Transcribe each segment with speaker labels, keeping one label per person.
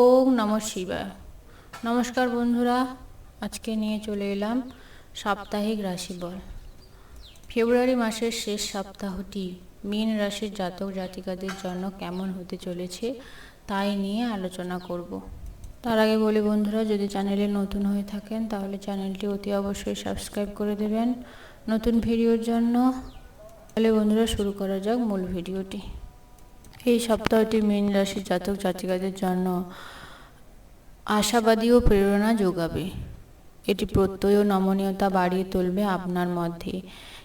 Speaker 1: ওম নম শিবায়। নমস্কার বন্ধুরা, আজকে নিয়ে চলে এলাম সাপ্তাহিক রাশিফল। ফেব্রুয়ারি মাসের শেষ সপ্তাহটি মীন রাশির জাতক জাতিকাদের জন্য কেমন হতে চলেছে তাই নিয়ে আলোচনা করব। তার আগে বলি বন্ধুরা, যদি চ্যানেলে নতুন হয়ে থাকেন তাহলে চ্যানেলটি অতি অবশ্যই সাবস্ক্রাইব করে দেবেন। নতুন ভিডিওর জন্য তাহলে বন্ধুরা শুরু করা যাক মূল ভিডিওটি। এই সপ্তাহটি মীন রাশির জাতক জাতিকাদের জন্য আশাবাদী ও প্রেরণা যোগাবে। এটি প্রত্যয় ও নমনীয়তা বাড়িয়ে তুলবে আপনার মধ্যে।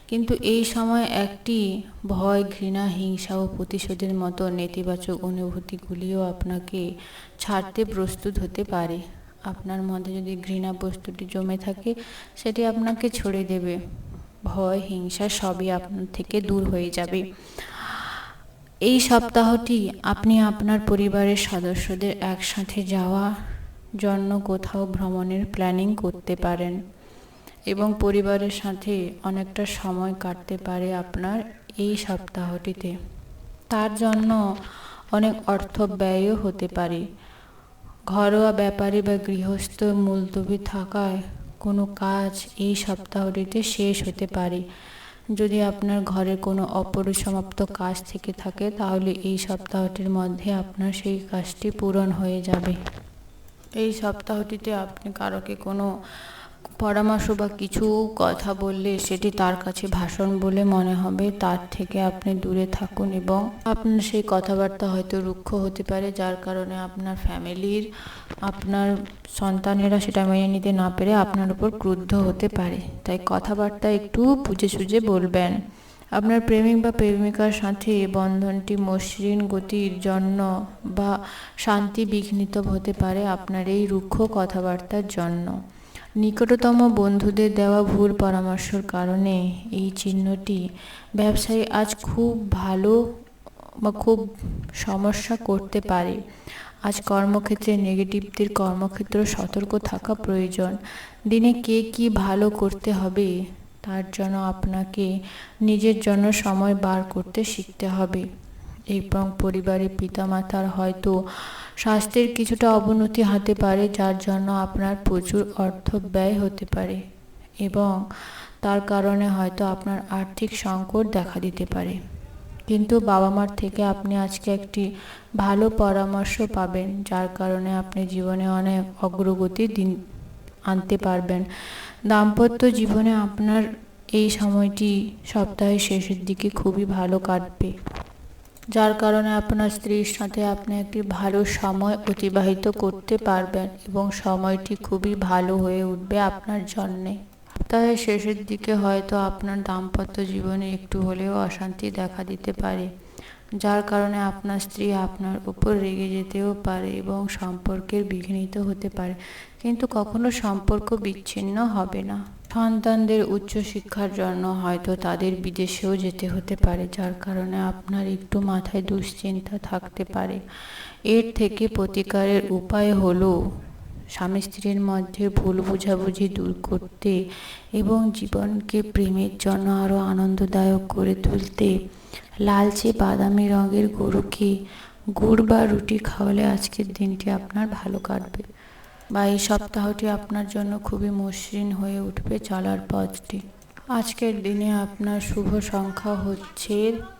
Speaker 1: কিন্তু এই সময় একটি ভয়, ঘৃণা, হিংসা ও প্রতিশোধের মতো নেতিবাচক অনুভূতিগুলিও আপনাকে ছাড়তে প্রস্তুত হতে পারে। আপনার মধ্যে যদি ঘৃণা বস্তুটি জমে থাকে, সেটি আপনাকে ছড়ে দেবে। ভয়, হিংসা সবই আপনার থেকে দূর হয়ে যাবে। এই সপ্তাহটি আপনি আপনার পরিবারের সদস্যদের একসাথে যাওয়া জন্য কোথাও ভ্রমণের প্ল্যানিং করতে পারেন এবং পরিবারের সাথে অনেকটা সময় কাটতে পারে আপনার এই সপ্তাহটিতে। তার জন্য অনেক অর্থ ব্যয়ও হতে পারে। ঘরোয়া ব্যাপারে বা গৃহস্থ মুলতবি থাকায় কোনো কাজ এই সপ্তাহটিতে শেষ হতে পারে। যদি আপনার ঘরে কোনো অপরিসমাপ্ত কাজ থেকে থাকে, তাহলে এই সপ্তাহটির মধ্যে আপনার সেই কাজটি পূরণ হয়ে যাবে। এই সপ্তাহটিতে আপনি কারোকে কোনো পরামর্শ বা কিছু কথা বললে সেটি তার কাছে ভাষণ বলে মনে হবে, তার থেকে আপনি দূরে থাকুন এবং আপনার সেই কথাবার্তা হয়তো রুক্ষ হতে পারে, যার কারণে আপনার ফ্যামিলির, আপনার সন্তানেরা সেটা মেনে নিতে না পেরে আপনার উপর ক্রুদ্ধ হতে পারে। তাই কথাবার্তা একটু বুঝে সুঝে বলবেন। আপনার প্রেমিক বা প্রেমিকার সাথে বন্ধনটি মসৃণ গতির জন্য বা শান্তি বিঘ্নিত হতে পারে আপনার এই রুক্ষ কথাবার্তার জন্য। নিকটতম বন্ধুদের দেওয়া ভুল পরামর্শের কারণে এই চিহ্নটি ব্যবসায়ী আজ খুব ভালো বা খুব সমস্যা করতে পারে। আজ কর্মক্ষেত্রে নেগেটিভদের কর্মক্ষেত্র সতর্ক থাকা প্রয়োজন। দিনে কে কি ভালো করতে হবে, তার জন্য আপনাকে নিজের জন্য সময় বার করতে শিখতে হবে। এবং পরিবারের পিতামাতার হয়তো স্বাস্থ্যের কিছুটা অবনতি হতে পারে, যার জন্য আপনার প্রচুর অর্থ ব্যয় হতে পারে এবং তার কারণে হয়তো আপনার আর্থিক সংকট দেখা দিতে পারে। কিন্তু বাবা মার থেকে আপনি আজকে একটি ভালো পরামর্শ পাবেন, যার কারণে আপনি জীবনে অনেক অগ্রগতি দিন আনতে পারবেন। দাম্পত্য জীবনে আপনার এই সময়টি সপ্তাহের শেষের দিকে খুবই ভালো কাটবে। যার কারণে আপনার স্ত্রীর সাথে আপনি একটি ভালো সময় অতিবাহিত করতে পারবেন এবং সময়টি খুবই ভালো হয়ে উঠবে আপনার জন্যে। সপ্তাহের শেষের দিকে হয়তো আপনার দাম্পত্য জীবনে একটু হলেও অশান্তি দেখা দিতে পারে, যার কারণে আপনার স্ত্রী আপনার উপর রেগে যেতেও পারে এবং সম্পর্কের বিঘ্নিত হতে পারে, কিন্তু কখনো সম্পর্ক বিচ্ছিন্ন হবে না। সন্তানদের উচ্চশিক্ষার জন্য হয়তো তাদের বিদেশেও যেতে হতে পারে, যার কারণে আপনার একটু মাথায় দুশ্চিন্তা থাকতে পারে। এর থেকে প্রতিকারের উপায় হলো স্বামী স্ত্রীর মধ্যে ভুল বোঝাবুঝি দূর করতে এবং জীবনকে প্রেমের জন্য আরও আনন্দদায়ক করে তুলতে। লালচে বাদামি রঙের গরুকে গুড় বা রুটি খাওয়ালে আজকের দিনটি আপনার ভালো কাটবে। বা এই সপ্তাহটি আপনার জন্য খুবই মসৃণ হয়ে উঠবে চলার পথটি। আজকের দিনে আপনার শুভ সংখ্যা হচ্ছে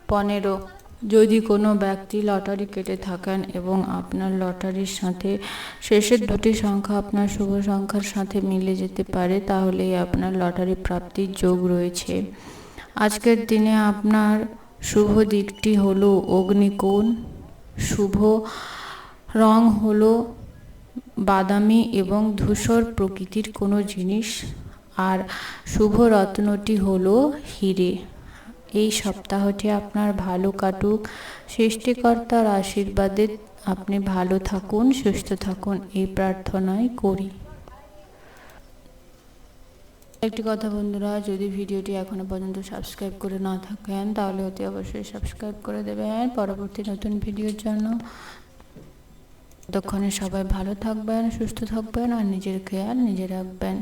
Speaker 1: পনেরো। যদি কোনো ব্যক্তি লটারি কেটে থাকেন এবং আপনার লটারির সাথে শেষের দুটি সংখ্যা আপনার শুভ সংখ্যার সাথে মিলে যেতে পারে, তাহলেই আপনার লটারি প্রাপ্তির যোগ রয়েছে। আজকের দিনে আপনার শুভ দিকটি হলো অগ্নিকোণ, শুভ রং হলো বাদামি এবং ধূসর প্রকৃতির কোনো জিনিস। আর শুভ রত্নটি হলো হিরে। এই সপ্তাহটি আপনার ভালো কাটুক। সৃষ্টিকর্তার আশীর্বাদে আপনি ভালো থাকুন, সুস্থ থাকুন। এই প্রার্থনাই করি। একটি কথা বন্ধুরা, যদি ভিডিওটি এখনও পর্যন্ত সাবস্ক্রাইব করে না থাকেন, তাহলে অতি অবশ্যই সাবস্ক্রাইব করে দেবেন। পরবর্তী নতুন ভিডিওর জন্য ততক্ষণে সবাই ভালো থাকবেন সুস্থ থাকবেন আর নিজের খেয়াল নিজে রাখবেন।